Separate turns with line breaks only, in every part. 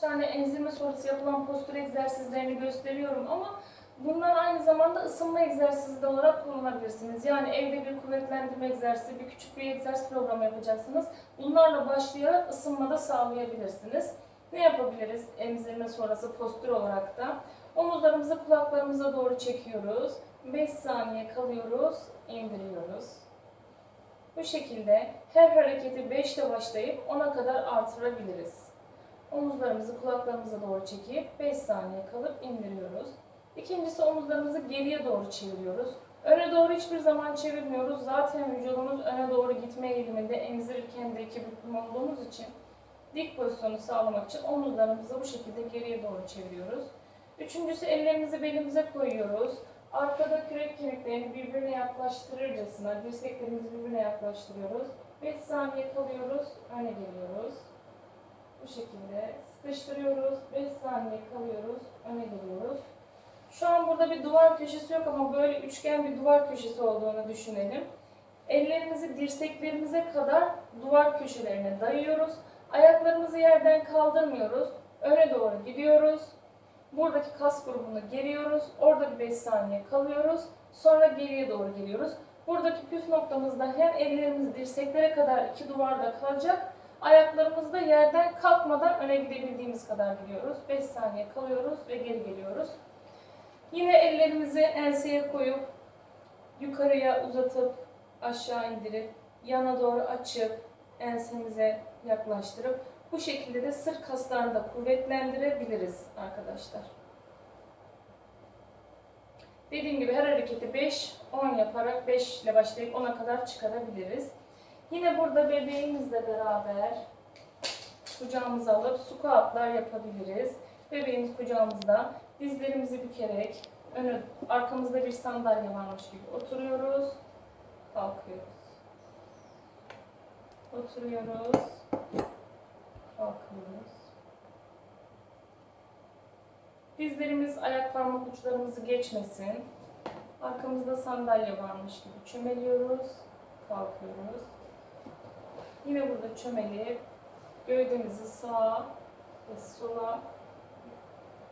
tane emzirme sonrası yapılan postür egzersizlerini gösteriyorum ama bunlar aynı zamanda ısınma egzersizi de olarak kullanabilirsiniz. Yani evde bir kuvvetlendirme egzersizi, bir küçük bir egzersiz programı yapacaksınız. Bunlarla başlayarak ısınmada sağlayabilirsiniz. Ne yapabiliriz emzirme sonrası postür olarak da? Omuzlarımızı kulaklarımıza doğru çekiyoruz. 5 saniye kalıyoruz, indiriyoruz. Bu şekilde her hareketi 5 ile başlayıp 10'a kadar artırabiliriz. Omuzlarımızı kulaklarımıza doğru çekip 5 saniye kalıp indiriyoruz. İkincisi omuzlarımızı geriye doğru çeviriyoruz. Öne doğru hiçbir zaman çevirmiyoruz. Zaten vücudumuz öne doğru gitme eğiliminde emzirirken de iki büklüm olduğumuz için dik pozisyonu sağlamak için omuzlarımızı bu şekilde geriye doğru çeviriyoruz. Üçüncüsü ellerimizi belimize koyuyoruz. Arkada kürek kemiklerini birbirine yaklaştırırcasına dirseklerimizi birbirine yaklaştırıyoruz. 5 saniye kalıyoruz, öne geliyoruz. Bu şekilde sıkıştırıyoruz. 5 saniye kalıyoruz. Öne geliyoruz. Şu an burada bir duvar köşesi yok ama böyle üçgen bir duvar köşesi olduğunu düşünelim. Ellerimizi dirseklerimize kadar duvar köşelerine dayıyoruz. Ayaklarımızı yerden kaldırmıyoruz. Öne doğru gidiyoruz. Buradaki kas grubunu geriyoruz. Orada bir 5 saniye kalıyoruz. Sonra geriye doğru geliyoruz. Buradaki püf noktamızda hem ellerimiz dirseklere kadar iki duvarda kalacak Ayaklarımız da yerden kalkmadan öne gidebildiğimiz kadar gidiyoruz. 5 saniye kalıyoruz ve geri geliyoruz. Yine ellerimizi enseye koyup yukarıya uzatıp aşağı indirip yana doğru açıp ensemize yaklaştırıp bu şekilde de sırt kaslarını da kuvvetlendirebiliriz arkadaşlar. Dediğim gibi her hareketi 5, 10 yaparak 5 ile başlayıp 10'a kadar çıkarabiliriz. Yine burada bebeğimizle beraber kucağımıza alıp squatlar yapabiliriz. Bebeğimiz kucağımızda dizlerimizi bükerek önü, arkamızda bir sandalye varmış gibi oturuyoruz. Kalkıyoruz. Oturuyoruz. Kalkıyoruz. Dizlerimiz ayak parmak uçlarımızı geçmesin. Arkamızda sandalye varmış gibi çömeliyoruz. Kalkıyoruz. Yine burada çömelip gövdemizi sağa ve sola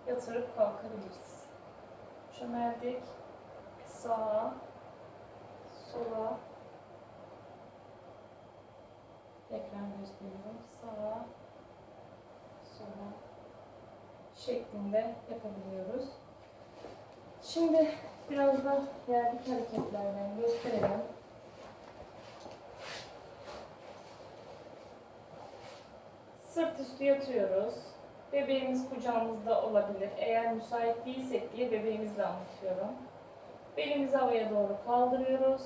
yatırıp kalkabiliriz. Çömeldik. Sağa, sola. Ekran gösteriyorum. Sağa, sola şeklinde yapabiliyoruz. Şimdi biraz da yerdeki hareketlerden gösterelim. Sırt üstü yatıyoruz. Bebeğimiz kucağımızda olabilir. Eğer müsait değilsek diye bebeğimizle anlatıyorum. Belimizi havaya doğru kaldırıyoruz.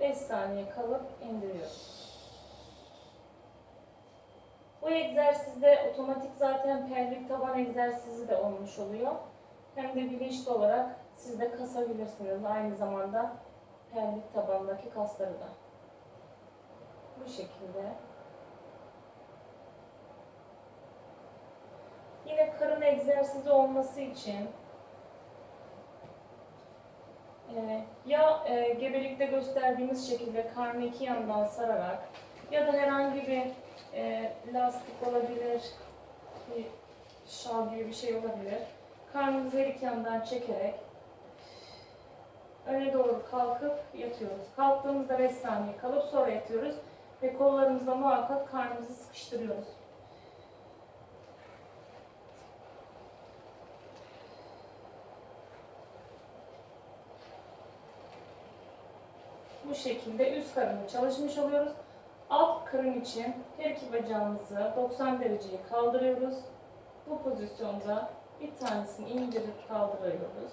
5 saniye kalıp indiriyoruz. Bu egzersizde otomatik zaten pelvik taban egzersizi de olmuş oluyor. Hem de bilinçli olarak siz de kasabilirsiniz aynı zamanda pelvik tabandaki kasları da. Bu şekilde. Yine karın egzersizi olması için e, ya e, gebelikte gösterdiğimiz şekilde karnı iki yandan sararak ya da herhangi bir e, lastik olabilir, bir şal gibi bir şey olabilir. Karnımızı her iki yandan çekerek öne doğru kalkıp yatıyoruz. Kalktığımızda 5 saniye kalıp sonra yatıyoruz ve kollarımızla muhakkak karnımızı sıkıştırıyoruz. Bu şekilde üst karını çalışmış oluyoruz. Alt karın için her iki bacağımızı 90 dereceye kaldırıyoruz. Bu pozisyonda bir tanesini indirip kaldırıyoruz.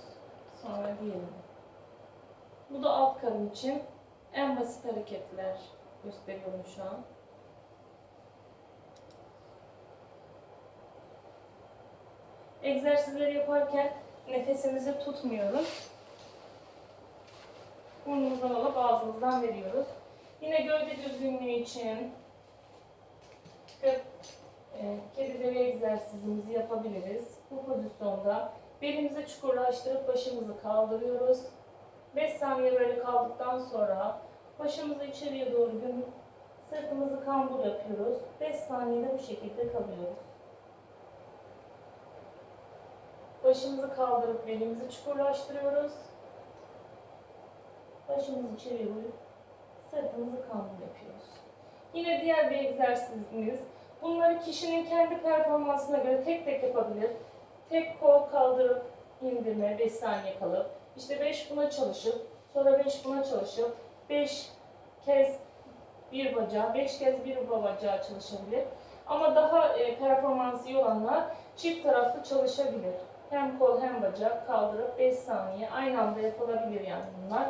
Sonra diğerini. Bu da alt karın için en basit hareketler gösteriyorum şu an. Egzersizleri yaparken nefesimizi tutmuyoruz. Burnumuzdan alıp ağzımızdan veriyoruz. Yine gövde düzgünlüğü için e, kedi deve egzersizimizi yapabiliriz. Bu pozisyonda belimizi çukurlaştırıp başımızı kaldırıyoruz. 5 saniye böyle kaldıktan sonra başımızı içeriye doğru gömüp sırtımızı kambur yapıyoruz. 5 saniyede bu şekilde kalıyoruz. başımızı kaldırıp belimizi çukurlaştırıyoruz. Başımızı çeviriyoruz. Sırtımızı kambur yapıyoruz. Yine diğer bir egzersizimiz. Bunları kişinin kendi performansına göre tek tek yapabilir. Tek kol kaldırıp indirme 5 saniye kalıp, işte 5 buna çalışıp, sonra 5 buna çalışıp, 5 kez bir bacağı, 5 kez bir bacağı çalışabilir. Ama daha e, performansı iyi olanlar çift taraflı çalışabilir. Hem kol hem bacak kaldırıp 5 saniye aynı anda yapılabilir yani bunlar.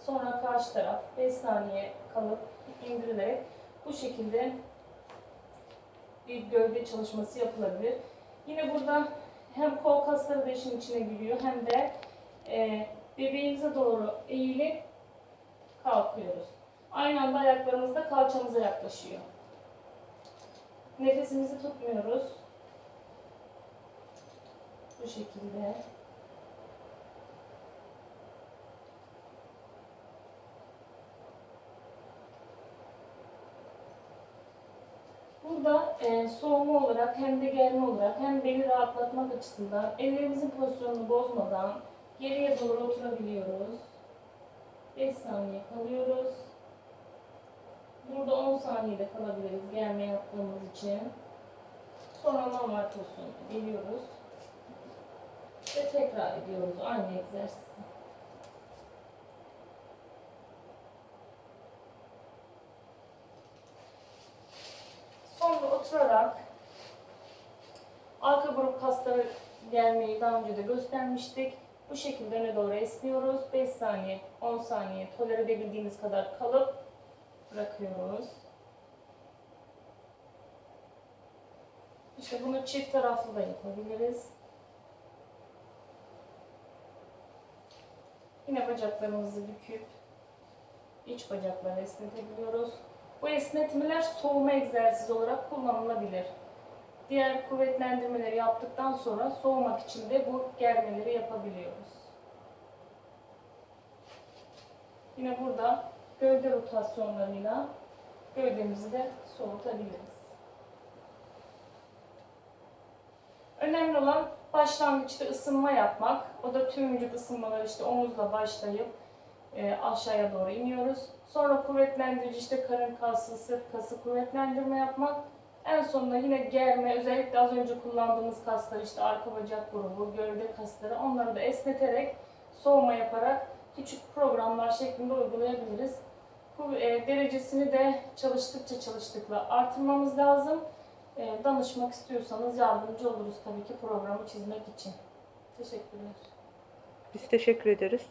Sonra karşı taraf 5 saniye kalıp indirilerek bu şekilde bir gövde çalışması yapılabilir. Yine burada hem kol kasları da işin içine giriyor hem de e, bebeğimize doğru eğilip kalkıyoruz. Aynı anda ayaklarımız da kalçamıza yaklaşıyor. Nefesimizi tutmuyoruz. Bu şekilde. Burada e, soğuma olarak hem de germe olarak hem beli rahatlatmak açısından ellerimizin pozisyonunu bozmadan geriye doğru oturabiliyoruz. 5 saniye kalıyoruz. Burada 10 saniyede kalabiliriz germe yaptığımız için. Sonra normal pozisyona geliyoruz. Ve tekrar ediyoruz aynı egzersizi. Sonra oturarak arka grup kasları gelmeyi daha önce de göstermiştik. Bu şekilde öne doğru esniyoruz. 5 saniye, 10 saniye tolere edebildiğimiz kadar kalıp bırakıyoruz. İşte bunu çift taraflı da yapabiliriz. Yine bacaklarımızı büküp iç bacakları esnetebiliyoruz. Bu esnetmeler soğuma egzersizi olarak kullanılabilir. Diğer kuvvetlendirmeleri yaptıktan sonra soğumak için de bu germeleri yapabiliyoruz. Yine burada gövde rotasyonlarıyla gövdemizi de soğutabiliriz. Önemli olan başlangıçta ısınma yapmak. O da tüm vücut ısınmaları işte omuzla başlayıp e, aşağıya doğru iniyoruz. Sonra kuvvetlendirici işte karın kası, sırt kası kuvvetlendirme yapmak. En sonunda yine germe, özellikle az önce kullandığımız kaslar işte arka bacak grubu, gövde kasları onları da esneterek soğuma yaparak küçük programlar şeklinde uygulayabiliriz. Bu e, derecesini de çalıştıkça çalıştıkla artırmamız lazım. E, danışmak istiyorsanız yardımcı oluruz tabii ki programı çizmek için. Teşekkürler.
Biz teşekkür ederiz.